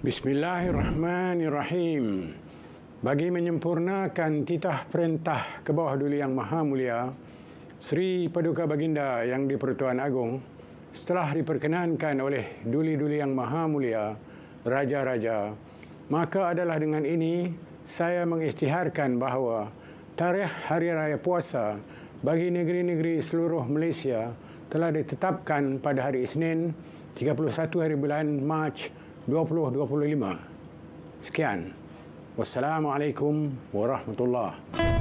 Bismillahirrahmanirrahim. Bagi menyempurnakan titah perintah ke bawah Duli Yang Maha Mulia, Sri Paduka Baginda Yang di-Pertuan Agong setelah diperkenankan oleh Duli-Duli Yang Maha Mulia, Raja-Raja, maka adalah dengan ini saya mengisytiharkan bahawa tarikh Hari Raya Puasa bagi negeri-negeri seluruh Malaysia telah ditetapkan pada hari Isnin 31 hari bulan Mac 2025. Sekian. Wassalamualaikum warahmatullahi